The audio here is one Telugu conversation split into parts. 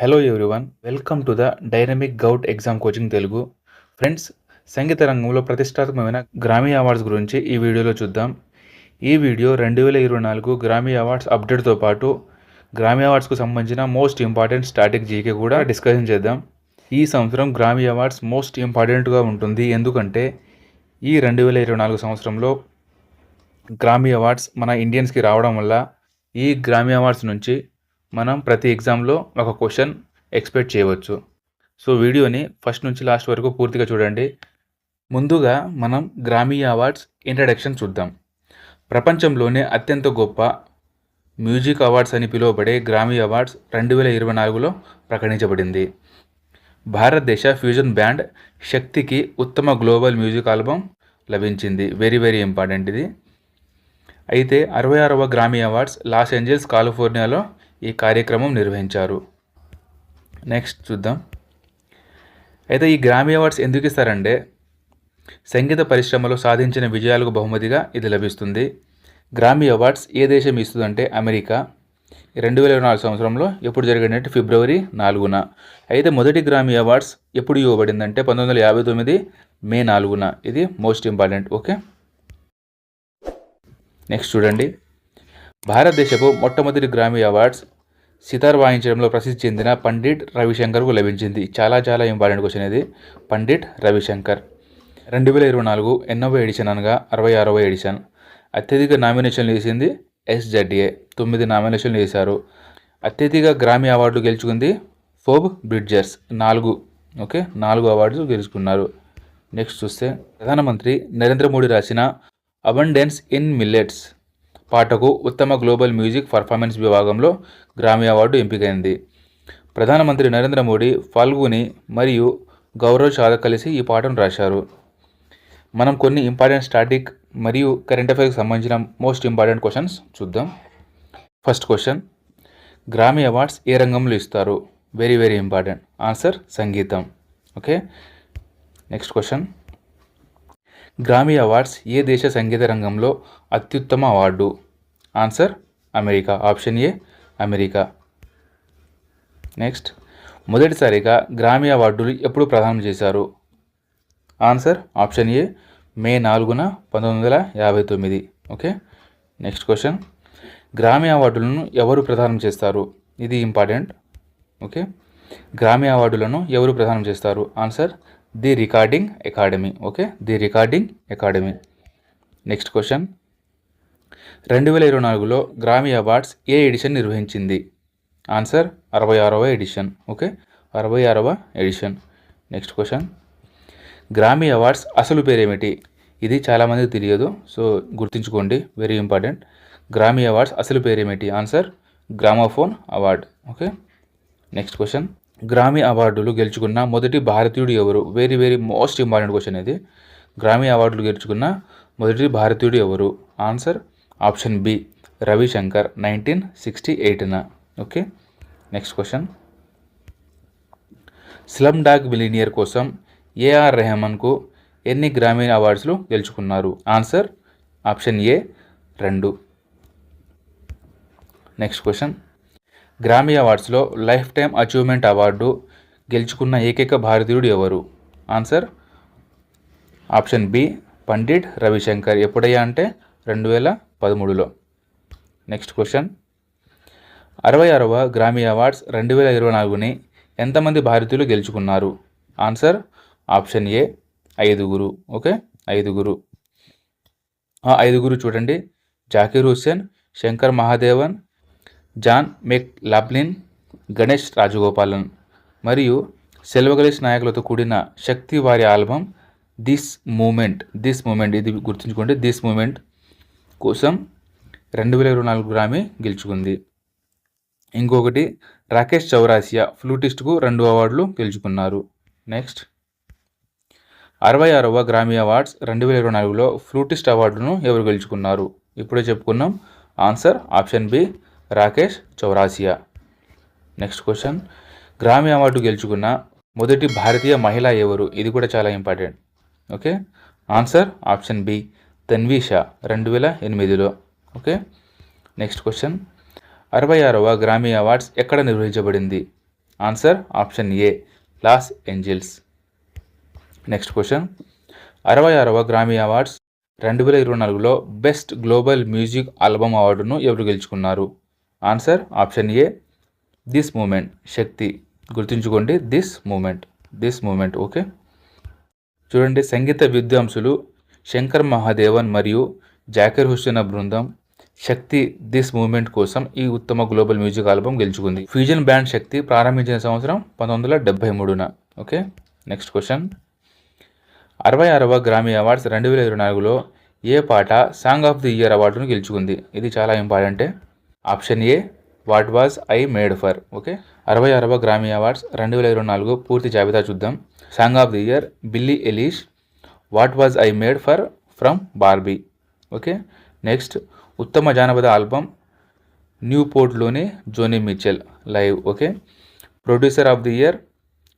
Hello everyone welcome to the dynamic govt exam coaching Telugu friends సంగీత రంగంలో ప్రతిష్టాత్మకమైన గ్రామీ అవార్డ్స్ గురించి ఈ వీడియోలో చూద్దాం. ఈ వీడియో రెండు వేల ఇరవై నాలుగు గ్రామీ అవార్డ్స్ అప్డేట్తో పాటు గ్రామీ అవార్డ్స్కు సంబంధించిన మోస్ట్ ఇంపార్టెంట్ స్టాటిక్ జీకే కూడా డిస్కషన్ చేద్దాం. ఈ సంవత్సరం గ్రామీ అవార్డ్స్ మోస్ట్ ఇంపార్టెంట్గా ఉంటుంది. ఎందుకంటే ఈ రెండు వేల ఇరవై నాలుగు సంవత్సరంలో గ్రామీ అవార్డ్స్ మన ఇండియన్స్కి రావడం వల్ల ఈ గ్రామీ అవార్డ్స్ నుంచి మనం ప్రతి ఎగ్జామ్లో ఒక క్వశ్చన్ ఎక్స్పెక్ట్ చేయవచ్చు. సో వీడియోని ఫస్ట్ నుంచి లాస్ట్ వరకు పూర్తిగా చూడండి. ముందుగా మనం గ్రామీ అవార్డ్స్ ఇంట్రడక్షన్ చూద్దాం. ప్రపంచంలోనే అత్యంత గొప్ప మ్యూజిక్ అవార్డ్స్ అని పిలువబడే గ్రామీ అవార్డ్స్ రెండు వేల ఇరవై నాలుగులో ప్రకటించబడింది. భారతదేశ ఫ్యూజన్ బ్యాండ్ శక్తికి ఉత్తమ గ్లోబల్ మ్యూజిక్ ఆల్బమ్ లభించింది. వెరీ వెరీ ఇంపార్టెంట్ ఇది. అయితే అరవై ఆరవ గ్రామీ అవార్డ్స్ లాస్ ఏంజల్స్ కాలిఫోర్నియాలో ఈ కార్యక్రమం నిర్వహించారు. నెక్స్ట్ చూద్దాం. అయితే ఈ గ్రామీ అవార్డ్స్ ఎందుకు ఇస్తారంటే సంగీత పరిశ్రమలో సాధించిన విజయాలకు బహుమతిగా ఇది లభిస్తుంది. గ్రామీ అవార్డ్స్ ఏ దేశం ఇస్తుందంటే అమెరికా. రెండు వేల ఇరవై నాలుగు సంవత్సరంలో ఎప్పుడు జరిగినట్టు ఫిబ్రవరి నాలుగున. అయితే మొదటి గ్రామీ అవార్డ్స్ ఎప్పుడు ఇవ్వబడిందంటే పంతొమ్మిది వందల యాభై తొమ్మిది మే నాలుగున. ఇది మోస్ట్ ఇంపార్టెంట్ ఓకే నెక్స్ట్ చూడండి. భారతదేశపు మొట్టమొదటి గ్రామీ అవార్డ్స్ సితార్ వాయించడంలో ప్రసిద్ధి చెందిన పండిట్ రవిశంకర్కు లభించింది. చాలా చాలా ఇంపార్టెంట్ క్వశ్చన్ ఇది. పండిట్ రవిశంకర్ రెండు వేల ఇరవై నాలుగు ఎన్నవ ఎడిషన్ అనగా అరవై ఆరవ ఎడిషన్. అత్యధిక నామినేషన్లు వేసింది ఎస్జడ్ఏ. తొమ్మిది నామినేషన్లు వేశారు. అత్యధిక గ్రామీ అవార్డు గెలుచుకుంది ఫోబ్ బ్రిడ్జర్స్. నాలుగు. ఓకే? నాలుగు అవార్డులు గెలుచుకున్నారు. నెక్స్ట్ చూస్తే ప్రధానమంత్రి నరేంద్ర మోడీ రాసిన అబండెన్స్ ఇన్ మిల్లెట్స్. పాటకు ఉత్తమ గ్లోబల్ మ్యూజిక్ పర్ఫార్మెన్స్ విభాగంలో గ్రామీ అవార్డు ఎంపికైంది. ప్రధానమంత్రి నరేంద్ర మోడీ ఫాల్గుని మరియు గౌరవ్ షాద కలిసి ఈ పాటను రాశారు. మనం కొన్ని ఇంపార్టెంట్ స్టాటిక్ మరియు కరెంట్ అఫైర్కి సంబంధించిన మోస్ట్ ఇంపార్టెంట్ క్వశ్చన్స్ చూద్దాం. ఫస్ట్ క్వశ్చన్ గ్రామీ అవార్డ్స్ ఏ రంగంలో ఇస్తారు? Very very important. ఆన్సర్ సంగీతం. Okay? Next question Grammy awards ఏ దేశ సంగీత రంగంలో అత్యుత్తమ award? Answer America option A America next మొదటిసారిగా గ్రామీ అవార్డులు ఎప్పుడు ప్రదానం చేశారు? ఆన్సర్ ఆప్షన్ ఏ మే నాలుగున పంతొమ్మిది వందల యాభై తొమ్మిది. ఓకే నెక్స్ట్ క్వశ్చన్ గ్రామీ అవార్డులను ఎవరు ప్రదానం చేస్తారు? ఇది ఇంపార్టెంట్ ఓకే గ్రామీ అవార్డులను ఎవరు ప్రదానం చేస్తారు? Answer the recording academy okay the recording academy next question రెండు వేల ఇరవై నాలుగులో గ్రామీ అవార్డ్స్ ఏ ఎడిషన్ నిర్వహించింది? ఆన్సర్ అరవై ఆరవ ఎడిషన్. ఓకే అరవై ఆరవ edition. Next question Grammy awards అసలు పేరేమిటి? ఇది చాలామందికి తెలియదు సో గుర్తుంచుకోండి. వెరీ ఇంపార్టెంట్ గ్రామీ అవార్డ్స్ అసలు పేరేమిటి? Answer gramophone award okay next question Grammy అవార్డులు గెలుచుకున్న మొదటి భారతీయుడు ఎవరు? Very very most important question ఇది. గ్రామీ అవార్డులు గెలుచుకున్న మొదటి భారతీయుడు ఎవరు? Answer option B Ravi Shankar nineteen sixty ఎయిట్న. Okay next question. Slumdog Millionaire కోసం ఏఆర్ రెహమాన్కు ఎన్ని గ్రామీణ అవార్డ్స్లు గెలుచుకున్నారు? ఆన్సర్ ఆప్షన్ ఏ రెండు. Next question. గ్రామీ అవార్డ్స్లో లైఫ్ టైం అచీవ్మెంట్ అవార్డు గెలుచుకున్న ఏకైక భారతీయుడు ఎవరు? Answer option B Pandit Ravi Shankar. ఎప్పుడయ్యా అంటే రెండు వేల పదమూడులో. నెక్స్ట్ క్వశ్చన్ అరవై అరవ గ్రామీ అవార్డ్స్ రెండు వేల ఇరవై నాలుగుని ఎంతమంది భారతీయులు గెలుచుకున్నారు? ఆన్సర్ ఆప్షన్ ఏ ఐదుగురు. ఓకే ఐదుగురు. ఆ ఐదుగురు చూడండి. Zakir Hussain Shankar Mahadevan John McLaughlin Ganesh Rajagopalan మరియు సెల్వగలేష్ నాయకులతో కూడిన శక్తి వారి album this moment this moment ఇది గుర్తుంచుకోండి. దిస్ మూమెంట్ కోసం రెండు వేల ఇరవై నాలుగు గ్రామీ గెలుచుకుంది. ఇంకొకటి రాకేష్ చౌరాసియా ఫ్లూటిస్ట్కు రెండు అవార్డులు గెలుచుకున్నారు. నెక్స్ట్ అరవై ఆరవ గ్రామీ అవార్డ్స్ రెండు వేల ఇరవై నాలుగులో ఫ్లూటిస్ట్ అవార్డును ఎవరు గెలుచుకున్నారు? ఇప్పుడే చెప్పుకున్నాం. Answer option B Rakesh Chaurasia. Next question Grammy award గెలుచుకున్న మొదటి భారతీయ మహిళ ఎవరు? ఇది కూడా చాలా important. Okay? Answer option B Tanvisha రెండు వేల ఎనిమిదిలో. ఓకే? Next question. అరవై ఆరవ గ్రామీ అవార్డ్స్ ఎక్కడ నిర్వహించబడింది? Answer option A Los Angeles. Next question. అరవై ఆరవ గ్రామీ అవార్డ్స్ రెండు వేల ఇరవై నాలుగులో బెస్ట్ గ్లోబల్ మ్యూజిక్ ఆల్బమ్ అవార్డును ఎవరు గెలుచుకున్నారు? Answer option A this moment Shakti. గుర్తుంచుకోండి this moment this moment okay? చూడండి సంగీత విద్వాంసులు శంకర్ మహాదేవన్ మరియు జాకిర్ హుస్సేన్ బృందం శక్తి దిస్ మూమెంట్ కోసం ఈ ఉత్తమ గ్లోబల్ మ్యూజిక్ ఆల్బమ్ గెలుచుకుంది. ఫ్యూజన్ బ్యాండ్ శక్తి ప్రారంభించిన సంవత్సరం పంతొమ్మిది వందల డెబ్బై మూడున. Okay next question. అరవై అరవ గ్రామీ అవార్డ్స్ రెండు వేల ఇరవై నాలుగులో ఏ పాట సాంగ్ ఆఫ్ ది ఇయర్ అవార్డును గెలుచుకుంది? ఇది చాలా ఇంపార్టెంటే. Option A what was I made for? Okay అరవై అరవ గ్రామీ అవార్డ్స్ రెండు వేల ఇరవై నాలుగు పూర్తి జాబితా చూద్దాం. Song of the year Billie Eilish what was I made for from Barbie. Okay? Next ఉత్తమ జానపద album new పోర్ట్లోని Joni Mitchell live. Okay? Producer of the year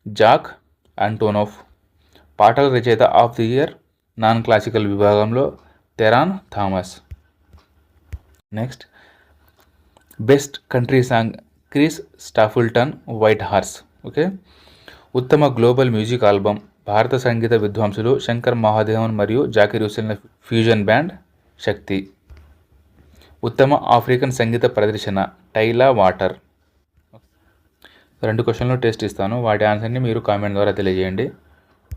Jack Antonoff. పాటల రచయిత of the year non classical విభాగంలో Theron Thomas. Next best country song Chris Stapleton white horse. Okay? ఉత్తమ గ్లోబల్ మ్యూజిక్ ఆల్బమ్ భారత సంగీత విద్వాంసులు శంకర్ మహాదేవన్ మరియు జాకిర్ హుసేన్ల ఫ్యూజన్ బ్యాండ్ శక్తి. ఉత్తమ ఆఫ్రికన్ సంగీత ప్రదర్శన టైలా వాటర్. రెండు క్వశ్చన్లు టెస్ట్ ఇస్తాను. వాటి ఆన్సర్ని మీరు కామెంట్ ద్వారా తెలియజేయండి.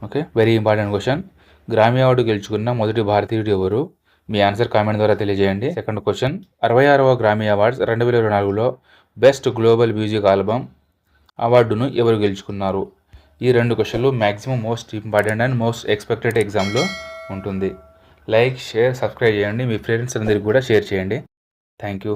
Okay? Very important question Grammy award గెలుచుకున్న మొదటి భారతీయుడు ఎవరు? మీ ఆన్సర్ కామెంట్ ద్వారా తెలియజేయండి. సెకండ్ క్వశ్చన్ అరవై ఆరవ గ్రామీ అవార్డ్స్ రెండు వేల ఇరవై నాలుగులో బెస్ట్ గ్లోబల్ మ్యూజిక్ ఆల్బమ్ అవార్డును ఎవరు గెలుచుకున్నారు? ఈ రెండు క్వశ్చన్లు maximum most important and most expected ఎగ్జామ్లో ఉంటుంది. లైక్ షేర్ సబ్స్క్రైబ్ చేయండి. మీ ఫ్రెండ్స్ అందరికి కూడా షేర్ చేయండి. Thank you